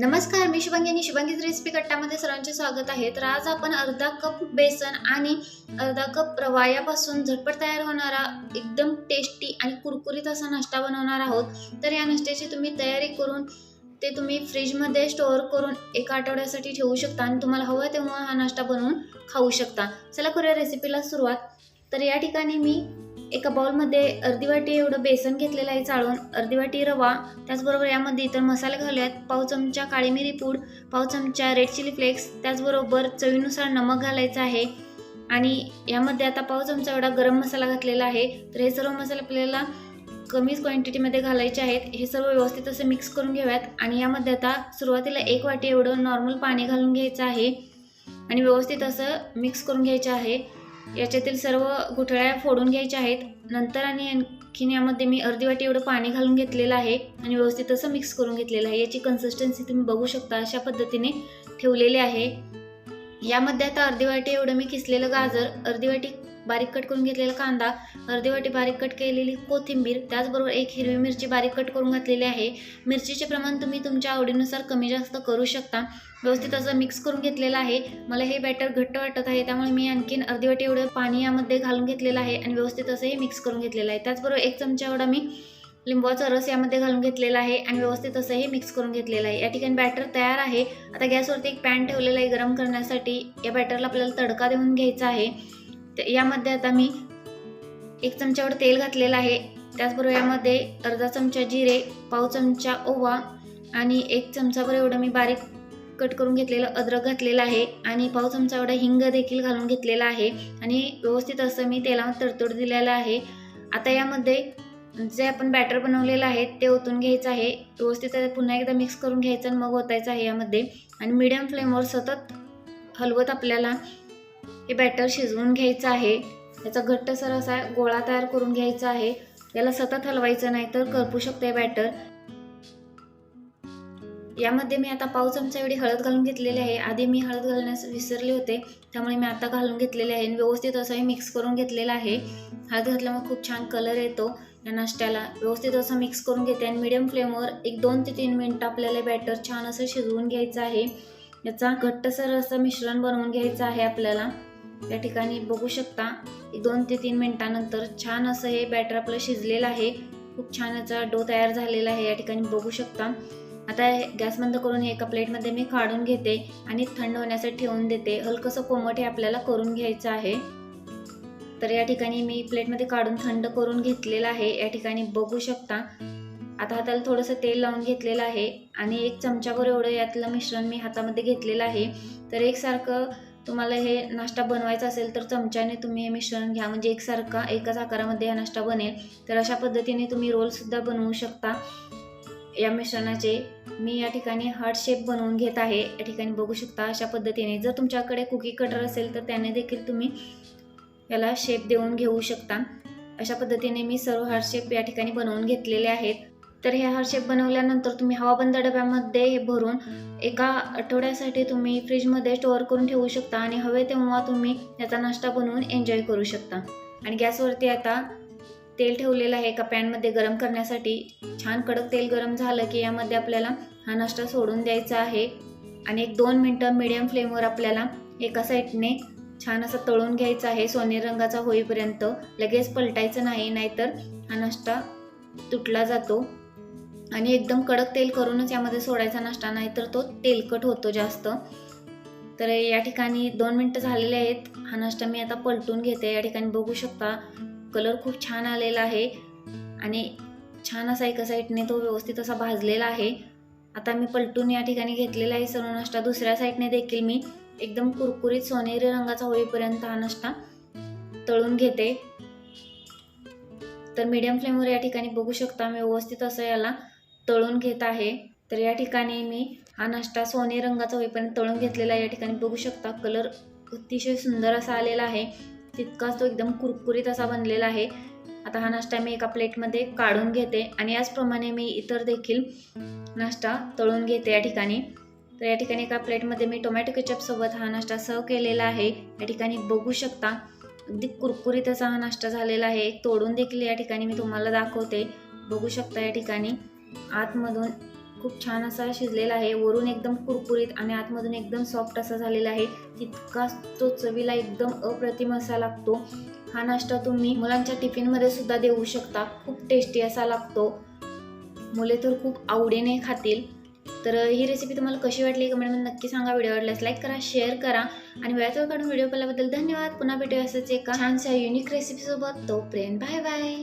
नमस्कार मी शुभंगी आणि शुभांगीज रेसिपी कट्टामध्ये सर्वांचे स्वागत आहे. तर आज आपण अर्धा कप बेसन आणि अर्धा कप रवा यापासून झटपट तयार होणारा एकदम टेस्टी आणि कुरकुरीत असा नाश्ता बनवणार आहोत. तर या नाश्त्याची तुम्ही तयारी करून ते तुम्ही फ्रीजमध्ये स्टोअर करून एका आठवड्यासाठी ठेवू शकता आणि तुम्हाला हवं तेव्हा हा नाश्ता बनवून खाऊ शकता. चला करूया रेसिपीला सुरुवात. तर या ठिकाणी मी एका बाउलमध्ये अर्धी वाटी एवढं बेसन घेतलेलं आहे चाळून. अर्धी वाटी रवा त्याचबरोबर यामध्ये इतर मसाले घालूयात. पाव चमचा काळी मिरी पूड पाव चमचा रेड चिली फ्लेक्स त्याचबरोबर चवीनुसार नमक घालायचं आहे. आणि यामध्ये आता पाव चमचा एवढा गरम मसाला घातलेला आहे. तर हे सर्व मसाले आपल्याला कमीच क्वांटिटीमध्ये घालायचे आहेत. हे सर्व व्यवस्थित असं मिक्स करून घेऊयात. आणि यामध्ये आता सुरुवातीला एक वाटी एवढं नॉर्मल पाणी घालून घ्यायचं आहे. आणि व्यवस्थित असं मिक्स करून घ्यायचं आहे. याच्यातील सर्व गुठळ्या फोडून घ्यायच्या आहेत. नंतर आणि आणखीन यामध्ये मी अर्धी वाटी एवढं पाणी घालून घेतलेलं आहे आणि व्यवस्थित असं मिक्स करून घेतलेलं आहे. याची कन्सिस्टन्सी तुम्ही बघू शकता अशा पद्धतीने ठेवलेले आहे. यामध्ये आता अर्धी वाटी एवढं मी किसलेलं गाजर अर्धी वाटी बारीक कट करून घेतलेला कांदा अर्धी वाटी बारीक कट केलेली कोथिंबीर त्याचबरोबर एक हिरवी मिरची बारीक कट करून घातलेली आहे. मिरचीचे प्रमाण तुम्ही तुमच्या आवडीनुसार कमी जास्त करू शकता. व्यवस्थित असं मिक्स करून घेतलेलं आहे. मला हे बॅटर घट्ट वाटत आहे त्यामुळे मी आणखीन अर्धी वाटी एवढं पाणी यामध्ये घालून घेतलेलं आहे आणि व्यवस्थित असं हे मिक्स करून घेतलेलं आहे. त्याचबरोबर एक चमचा एवढा मी लिंबाचा रस यामध्ये घालून घेतलेला आहे आणि व्यवस्थित असं हे मिक्स करून घेतलेलं आहे. या ठिकाणी बॅटर तयार आहे. आता गॅसवरती एक पॅन ठेवलेला आहे गरम करण्यासाठी. या बॅटरला आपल्याला तडका देऊन घ्यायचा आहे. यामध्ये आता मी एक चमच्यावर तेल घातलेलं आहे. त्याचबरोबर यामध्ये अर्धा चमचा जिरे पाव चमचा ओवा आणि एक चमचाभर एवढं मी बारीक कट करून घेतलेलं अद्रक घातलेलं आहे आणि पाव चमचा एवढा हिंग देखील घालून घेतलेला आहे आणि व्यवस्थित असं मी तेलावर तडतोड दिलेलं आहे. आता यामध्ये जे आपण बॅटर बनवलेलं आहे ते ओतून घ्यायचं आहे. व्यवस्थित पुन्हा एकदा मिक्स करून घ्यायचं आणि मग ओतायचं आहे यामध्ये. आणि मीडियम फ्लेमवर सतत हलवत आपल्याला हे बॅटर शिजवून घ्यायचं आहे. त्याचा घट्टसर असा गोळा तयार करून घ्यायचा आहे. याला सतत हलवायचं नाही तर करपू शकते बॅटर यामध्ये मी आता पाव चमचा एवढी हळद घालून घेतलेली आहे. आधी मी हळद घालण्यास विसरले होते. त्यामुळे मी आता घालून घेतलेले आहे आणि व्यवस्थित असं हे मिक्स करून घेतलेलं आहे. हळद घातल्यामुळे खूप छान कलर येतो. या नाश्त्याला व्यवस्थित असं मिक्स करून घेते आणि मिडियम फ्लेमवर एक दोन ते तीन मिनटं आपल्याला बॅटर छान असं शिजवून घ्यायचं आहे. याचा घट्टसर असं मिश्रण बनवून घ्यायचं आहे आपल्याला. या ठिकाणी बघू शकता दोन ते तीन मिनटानंतर छान असं हे बॅटर आपलं शिजलेलं आहे. खूप छान याचा डो तयार झालेला आहे या ठिकाणी बघू शकता. आता गॅस बंद करून हे एका प्लेटमध्ये मी काढून घेते आणि थंड होण्यासाठी ठेवून देते. हलकंसं कोमट हे आपल्याला करून घ्यायचं आहे. तर या ठिकाणी मी प्लेटमध्ये काढून थंड करून घेतलेलं आहे. या ठिकाणी बघू शकता. आता हाताला थोडंसं तेल लावून घेतलेलं आहे आणि एक चमचाभर एवढं यातलं मिश्रण मी हातामध्ये घेतलेलं आहे. तर एकसारखं तुम्हाला हे नाश्ता बनवायचा असेल तर चमच्याने तुम्ही हे मिश्रण घ्या. म्हणजे एकसारखा एकाच आकारामध्ये हा नाश्ता बनेल. तर अशा पद्धतीने तुम्ही रोलसुद्धा बनवू शकता. या मिश्रणाचे मी या ठिकाणी हार्ट शेप बनवून घेत आहे. या ठिकाणी बघू शकता अशा पद्धतीने. जर तुमच्याकडे कुकी कटर असेल तर त्याने देखील तुम्ही याला शेप देऊन घेऊ शकता. अशा पद्धतीने मी सर्व हार्ट शेप या ठिकाणी बनवून घेतलेले आहेत. तर हे हार्ट शेप बनवल्यानंतर तुम्ही हवाबंद डब्यामध्ये हे भरून एका आठवड्यासाठी तुम्ही फ्रीजमध्ये स्टोअर करून ठेवू शकता आणि हवे तेव्हा तुम्ही याचा नाश्ता बनवून एन्जॉय करू शकता. आणि गॅसवरती आता तेल ठेवलेलं आहे. एका पॅनमध्ये गरम करण्यासाठी छान कडक तेल गरम झालं की यामध्ये आपल्याला हा नाश्ता सोडून द्यायचा आहे. आणि एक दोन मिनटं मिडियम फ्लेमवर आपल्याला एका साईडने छान असं तळून घ्यायचं आहे. सोनेरी रंगाचा होईपर्यंत लगेच पलटायचं नाही नाहीतर हा नाश्ता तुटला जातो. आणि एकदम कडक तेल करूनच यामध्ये सोडायचा नाश्ता नाही तर तो तेलकट होतो जास्त. तर या ठिकाणी दोन मिनटं झालेले आहेत. हा नाश्ता मी आता पलटून घेते. या ठिकाणी बघू शकता कलर खूप छान आलेला आहे. आणि छान असा एका साईडने तो व्यवस्थित असा भाजलेला आहे. आता मी पलटून या ठिकाणी घेतलेला आहे सर्व नाश्ता. दुसऱ्या साईडने देखील मी एकदम कुरकुरीत सोनेरी रंगाचा होईपर्यंत हा नाश्ता तळून घेते. तर मीडियम फ्लेमवर या ठिकाणी बघू शकता मी व्यवस्थित असं याला तळून घेत आहे. तर या ठिकाणी मी हा नाश्ता सोने रंगाचा होईपर्यंत तळून घेतलेला या ठिकाणी बघू शकता कलर अतिशय सुंदर असा आलेला आहे. तितकाच तो एकदम कुरकुरीत असा बनलेला आहे. आता हा नाश्ता मी एका प्लेटमध्ये काढून घेते आणि याचप्रमाणे मी इतर देखील नाश्ता तळून घेते या ठिकाणी. तर या ठिकाणी एका प्लेटमध्ये मी टोमॅटो केचपसोबत हा नाश्ता सर्व केलेला आहे. या ठिकाणी बघू शकता अगदी कुरकुरीत असा हा नाश्ता झालेला आहे. तोडून देखील या ठिकाणी मी तुम्हाला दाखवते. बघू शकता या ठिकाणी. आतमधून खूप छान असा शिजलेला आहे. वरून एकदम कुरकुरीत आणि आतमधून एकदम सॉफ्ट असा झालेला आहे. तितका तो चवीला एकदम अप्रतिम असा लागतो. हा नाश्ता तुम्ही मुलांच्या टिफिनमध्ये सुद्धा देऊ शकता. खूप टेस्टी असा लागतो. मुले तर खूप आवडीने खातील. तर ही रेसिपी तुम्हाला कशी वाटली कमेंटमध्ये नक्की सांगा. व्हिडिओ आवडल्यास लाईक करा शेअर करा आणि वेळात काढून व्हिडिओ पाहिल्याबद्दल धन्यवाद. पुन्हा भेटूया असंच एका छानशा युनिक रेसिपीसोबत तोपर्यंत बाय बाय